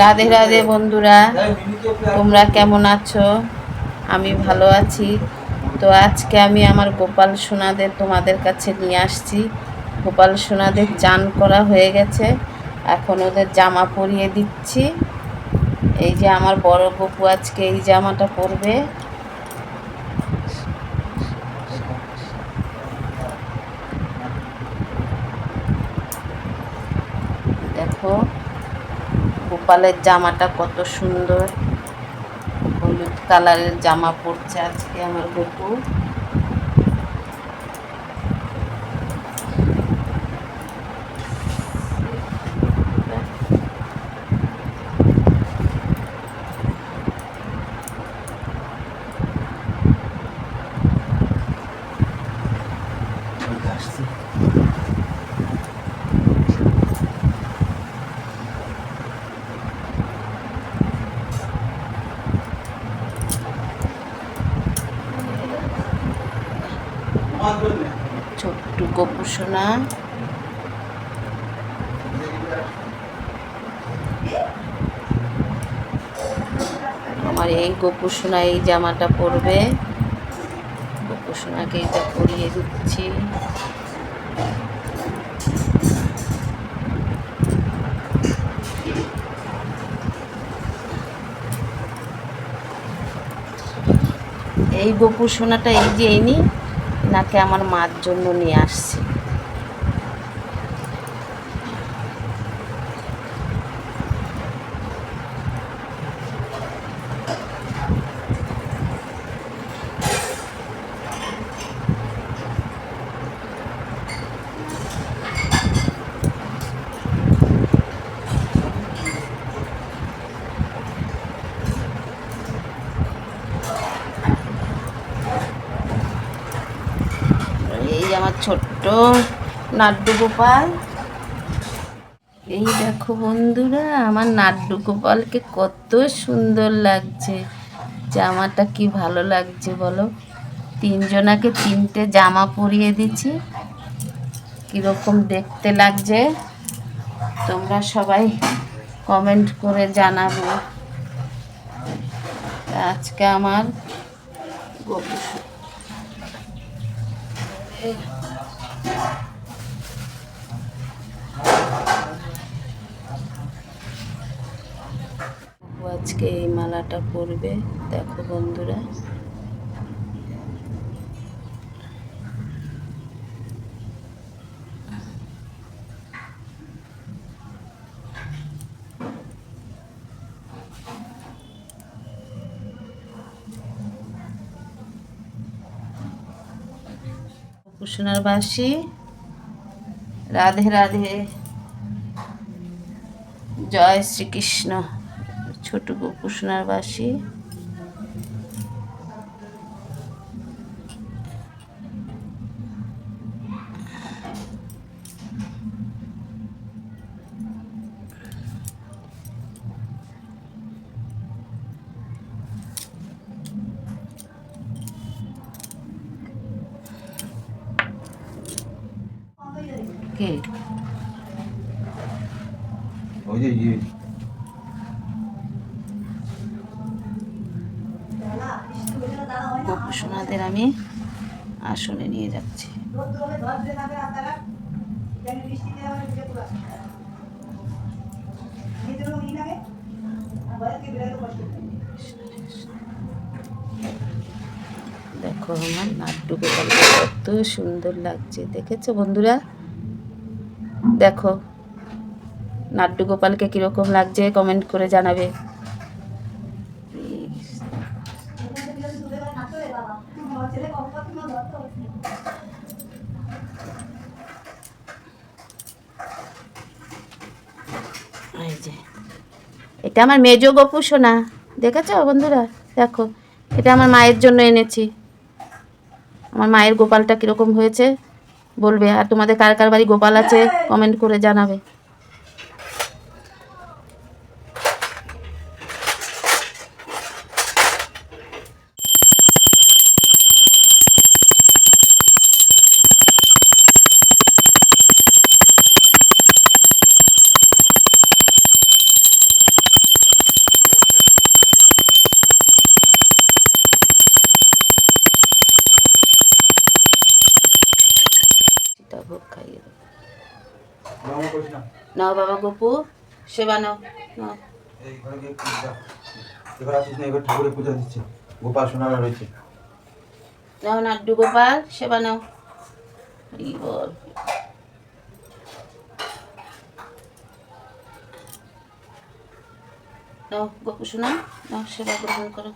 রাধে রাধে বন্ধুরা, তোমরা কেমন আছো? আমি ভালো আছি। তো আজকে আমি আমার গোপাল সোনাদের তোমাদের কাছে নিয়ে আসছি। গোপাল সোনাদের চান করা হয়ে গেছে। এখন ওদের জামা পরিয়ে দিচ্ছি। এই যে আমার বড় গপু আজকে এই জামাটা পরবে দেখো গোপালের জামাটা কত সুন্দর। হলুদ কালারের জামা পরছে আজকে আমার গপু ছোট্ট গপু সোনা আমার এই গপু সোনা এই জামাটা পরবে। গপু এটা পরিয়ে দিচ্ছি। এই গপু সোনাটা এই যে এনি নাকে আমার মার জন্য নিয়ে আসছি এই আমার ছোট্ট নাড্ডু গোপাল। এই দেখো বন্ধুরা, আমার নাড্ডু গোপালকে কত সুন্দর লাগছে। জামাটা কি ভালো লাগছে বলো? তিনজনাকে তিনটে জামা পরিয়ে দিচ্ছি। কীরকম দেখতে লাগছে? তোমরা সবাই কমেন্ট করে জানাব। আজকে আমার গপু আজকে এই মালাটা পরবে দেখো বন্ধুরা। কুসুনার বাসি রাধে রাধে। জয় শ্রীকৃষ্ণ। ছোট গোপুসোনার বাসি। কে? ওই যে গোপুসোনাদের আমি আসনে নিয়ে যাচ্ছি। দেখো আমার নাট্টু গোপালকে কত সুন্দর লাগছে। দেখেছ বন্ধুরা? দেখো, নাট্টু গোপালকে কীরকম লাগছে? কমেন্ট করে জানাবে। এই যে। এটা আমার মেজ গপু সোনা। দেখেছ বন্ধুরা? দেখো এটা আমার মায়ের জন্য এনেছি। আমার মায়ের গোপালটা কীরকম হয়েছে বলবে? আর তোমাদের কার কার বাড়ি গোপাল আছে? কমেন্ট করে জানাবে। খাইয়ে দেবো নাও বাবা গপু সেবা নাও নাও। এবার আসিস না এবার ঠাকুরের পূজা দিচ্ছে। গোপাল সোনারা রয়েছে। নাও নাড্ডু গোপাল সেবা নাও। বল নাও গপু শোনা নাও সেবা গ্রহণ করো।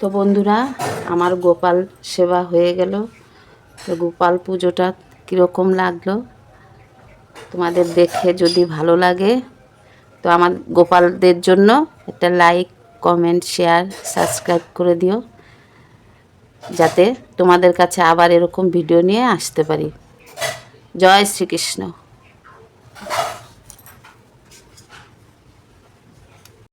তো বন্ধুরা, আমার গোপাল সেবা হয়ে গেল। তো গোপাল পুজোটা কীরকম লাগল তোমাদের দেখে যদি ভালো লাগে, তো আমার গোপালদের জন্য একটা লাইক কমেন্ট শেয়ার সাবস্ক্রাইব করে দিও, যাতে তোমাদের কাছে আবার এরকম ভিডিও নিয়ে আসতে পারি। জয় শ্রীকৃষ্ণ।